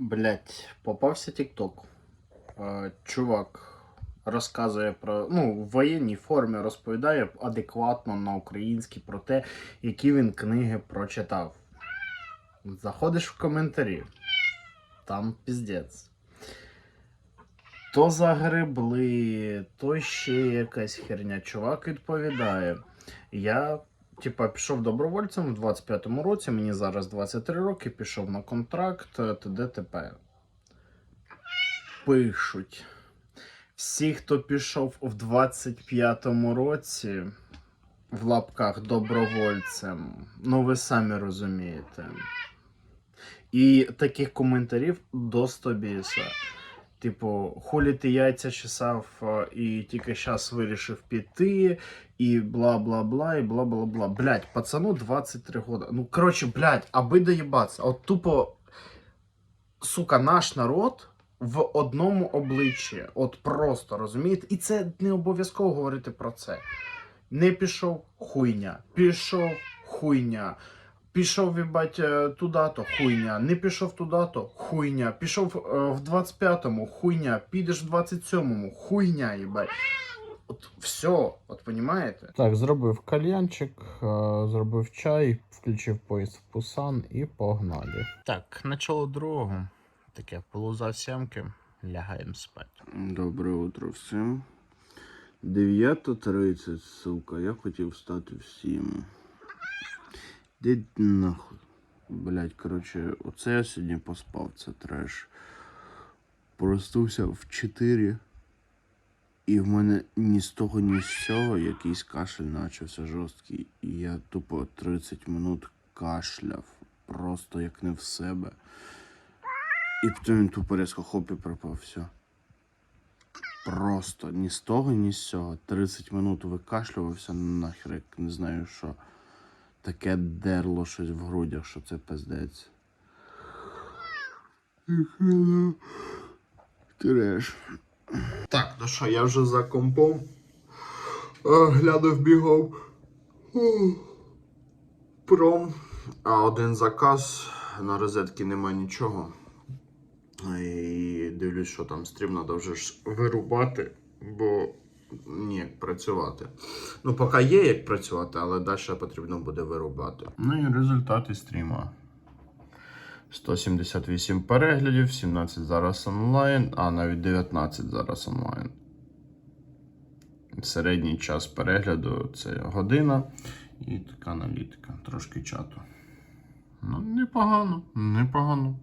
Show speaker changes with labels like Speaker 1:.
Speaker 1: Блять, попався. Е, Чувак розказує про. Ну, в воєнній формі розповідає адекватно на українській про те, які він книги прочитав. Заходиш в коментарі. Там піздець. То загребли, то ще якась херня. Чувак відповідає. Я, типа, пішов добровольцем в 25-му році, мені зараз 23 роки, пішов на контракт, е, т.д. т.п. Пишуть. Всі, хто пішов в 25-му році, в лапках добровольцем, ну ви самі розумієте. І таких коментарів до 100 біса. Типу, хулі ти яйця чесав і тільки зараз вирішив піти, і бла бла бла, і бла бла бла. Блять, пацану 23 года. Ну, коротше, блять, аби доїбатися. От тупо, сука, наш народ в одному обличчі. От просто, розумієте? І це не обов'язково говорити про це. Не пішов хуйня. Пішов хуйня. Пішов, їбать, е, туди-то хуйня. Не пішов туди-то хуйня. Пішов е, в 25-му хуйня. Підеш в 27-му хуйня, їбать. От все, от понімаєте? Так, зробив кальянчик, е, зробив чай, включив поїзд в Пусан і погнали. Так, начало другого. Таке полузав сямки, лягаємо спати.
Speaker 2: Доброе утро всім. 9.30, сука. Я хотів встати в 7. Де нахуй. Блять, короче, оце я сьогодні поспав, це треш. Проснувся в 4. І в мене ні з того, ні з цього якийсь кашель почався жорсткий. І я тупо 30 минут кашляв. Просто як не в себе. І потім він тупо різко хоп і пропав, все. Просто ні з того, ні з цього. 30 минут викашлювався нахер, як не знаю що. Таке дерло щось в грудях, що це пиздець. Треш.
Speaker 1: Так, ну що, я вже за компом. Глянув бігом. Пром. А один заказ. На розетки нема нічого. І дивлюсь, що там стрім треба вже ж вирубати, бо ніяк працювати. Ну, поки є як працювати, але далі потрібно буде вирубати. Ну і результати стріма. 178 переглядів, 17 зараз онлайн, а навіть 19 зараз онлайн. Середній час перегляду це година і така аналітика, трошки чату. Ну, непогано, непогано.